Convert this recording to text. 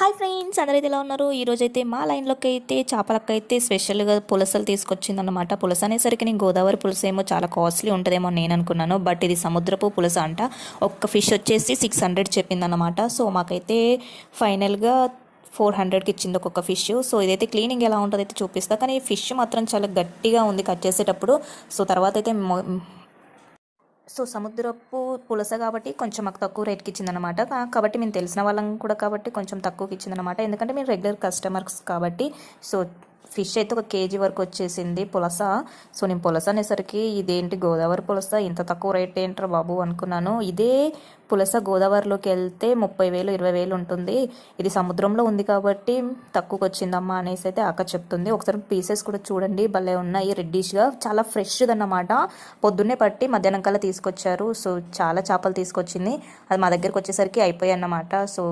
Hi friends అందరైతే ఎలా ఉన్నారు? ఈరోజు అయితే మా లైన్లోకి అయితే చేపలకి అయితే స్పెషల్గా పులసలు తీసుకొచ్చిందనమాట పులస అనేసరికి నేను గోదావరి పులస ఏమో చాలా కాస్ట్లీ ఉంటుందేమో నేను అనుకున్నాను. బట్ ఇది సముద్రపు పులస అంట. ఒక్క ఫిష్ వచ్చేసి సిక్స్ హండ్రెడ్ చెప్పిందనమాట సో మాకైతే ఫైనల్గా ఫోర్ హండ్రెడ్కి ఇచ్చింది ఒక్కొక్క ఫిష్. సో ఇదైతే క్లీనింగ్ ఎలా ఉంటుందో అయితే చూపిస్తా. కానీ ఫిష్ మాత్రం చాలా గట్టిగా ఉంది కట్ చేసేటప్పుడు. సో తర్వాత అయితే సో సముద్రపు పులస కాబట్టి కొంచెం మాకు తక్కువ రేట్కి ఇచ్చిందనమాట కాబట్టి మేము తెలిసిన వాళ్ళం కూడా కాబట్టి కొంచెం తక్కువకి ఇచ్చిందనమాట ఎందుకంటే మేము రెగ్యులర్ కస్టమర్స్ కాబట్టి. సో ఫిష్ అయితే ఒక కేజీ వరకు వచ్చేసింది పులస. సో నేను పులస అనేసరికి ఇదేంటి గోదావరి పులస? ఇంత తక్కువ రేట్ ఏంట్రా బాబు అనుకున్నాను. ఇదే పులస గోదావరిలోకి వెళ్తే ముప్పై వేలు ఇరవై వేలు ఉంటుంది. ఇది సముద్రంలో ఉంది కాబట్టి తక్కువకి వచ్చిందమ్మా అనేసి అయితే అక్క చెప్తుంది. ఒకసారి పీసెస్ కూడా చూడండి. భలే ఉన్నాయి రెడ్డిష్గా చాలా ఫ్రెష్ది అన్నమాట పొద్దున్నే పట్టి మధ్యాహ్నం కల్లా తీసుకొచ్చారు. సో చాలా చేపలు తీసుకొచ్చింది. అది మా దగ్గరికి వచ్చేసరికి అయిపోయాయి అన్నమాట సో